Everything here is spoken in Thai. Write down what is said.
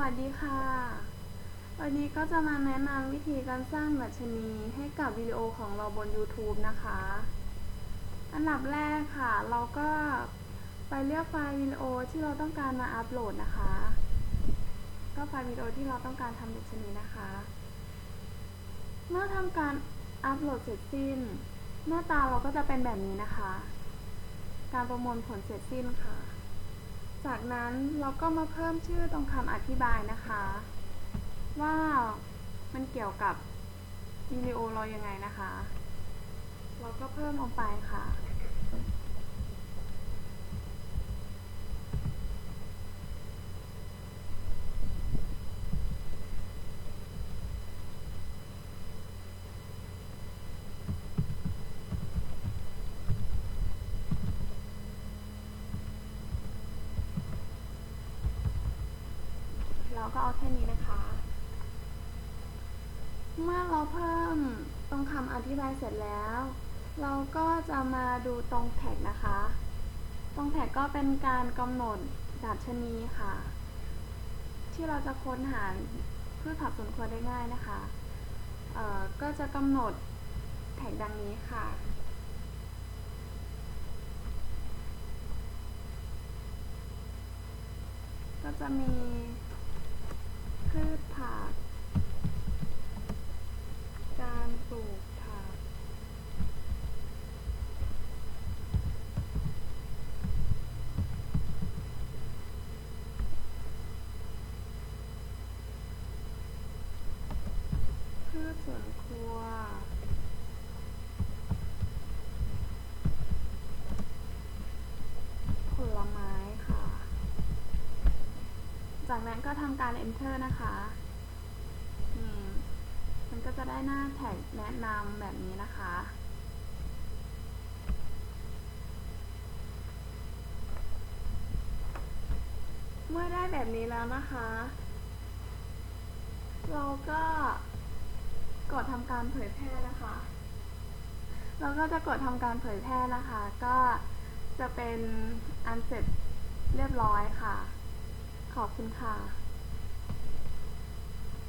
วัสดีค่ะ วันนี้ก็จะมาแนะนำวิธีการสร้างดัชนีให้กับวิดีโอของเราบน YouTube นะคะ อันดับแรกค่ะ เราก็ไปเลือกไฟล์วิดีโอที่เราต้องการมาอัปโหลดนะคะ ก็ไฟล์วิดีโอที่เราต้องการทำดัชนีนะคะ เมื่อทำการอัปโหลดเสร็จสิ้น หน้าตาเราก็จะเป็นแบบนี้นะคะ การประมวลผลเสร็จสิ้นค่ะ จากนั้นเราก็มาเพิ่มชื่อตรงคำอธิบายนะคะ ว่ามันเกี่ยวกับวิดีโอเรายังไงนะคะ เราก็เพิ่มลงไปค่ะ เราก็เอาแค่นี้นะคะ เมื่อเราเพิ่มตรงคำอธิบายเสร็จแล้ว เราก็จะมาดูตรงแท็กนะคะ ตรงแท็กก็เป็นการกำหนดดัชนีค่ะ ที่เราจะค้นหาพืชผักสวนครัวได้ง่ายนะคะก็จะกำหนดแท็กดังนี้ค่ะ ก็จะมีพืชผัก การปลูกผัก พืช สวนครัว ผลไม้ค่ะ จากนั้นก็ทำการ enter นะคะนี่มันก็จะได้หน้าแท็กแนะนำแบบนี้นะคะเมื่อได้แบบนี้แล้วนะคะ เราก็ ทำการเผยแพร่นะคะเราก็จะกดทำการเผยแพร่นะคะ ก็จะเป็นอันเสร็จเรียบร้อยค่ะ ขอบคุณค่ะ